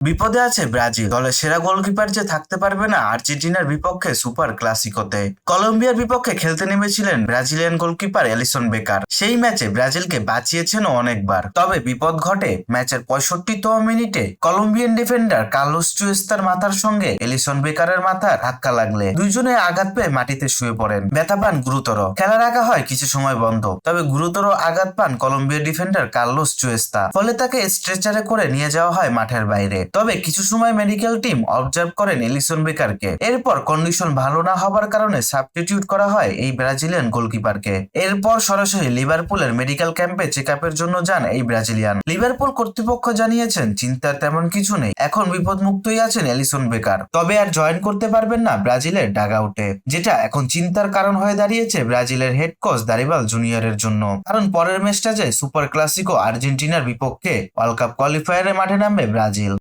বিপদে আছে ব্রাজিল। দলের সেরা গোলকিপার যে থাকতে পারবে না আর্জেন্টিনার বিপক্ষে সুপার ক্লাসিকোতে। কলম্বিয়ার বিপক্ষে খেলতে নেমেছিলেন ব্রাজিলিয়ান গোলকিপার এলিসন বেকার। সেই ম্যাচে ব্রাজিলকে বাঁচিয়েছেন অনেকবার। তবে বিপদ ঘটে ম্যাচের পঁয়ষট্টিতম মিনিটে কলম্বিয়ান ডিফেন্ডার কার্লোস চুয়েস্তার মাথার সঙ্গে এলিসন বেকারের মাথা ধাক্কা লাগলে দুইজনে আঘাত পেয়ে মাটিতে শুয়ে পড়েন। ব্যথা পান গুরুতর। খেলা রাখা হয় কিছু সময় বন্ধ। তবে গুরুতর আঘাত পান কলম্বিয়া ডিফেন্ডার কার্লোস চুয়েস্তা। ফলে তাকে স্ট্রেচারে করে নিয়ে যাওয়া হয় মাঠের বাইরে। তবে কিছু সময় মেডিকেল টিম অবজার্ভ করেন এলিসন বেকারকে। এরপর কন্ডিশন ভালো না হবার কারণে সাবস্টিটিউট করা হয় এই ব্রাজিলিয়ান গোলকিপারকে এরপর সরাসরি লিভারপুলের মেডিকেল ক্যাম্পে চেক জন্য যান এই ব্রাজিলিয়ান। লিভারপুল কর্তৃপক্ষ জানিয়েছেন, চিন্তার তেমন কিছু নেই। এখন বিপদ মুক্তই আছেন এলিসন বেকার। তবে আর জয়েন করতে পারবেন না ব্রাজিলের ডাগ আউটে যেটা এখন চিন্তার কারণ হয়ে দাঁড়িয়েছে ব্রাজিলের হেড কোচ দারিবাল জুনিয়রের জন্য। কারণ পরের ম্যাচটা যে সুপার ক্লাসিকো আর্জেন্টিনার বিপক্ষে ওয়ার্ল্ড কাপ কোয়ালিফায়ারে মাঠে নামবে ব্রাজিল।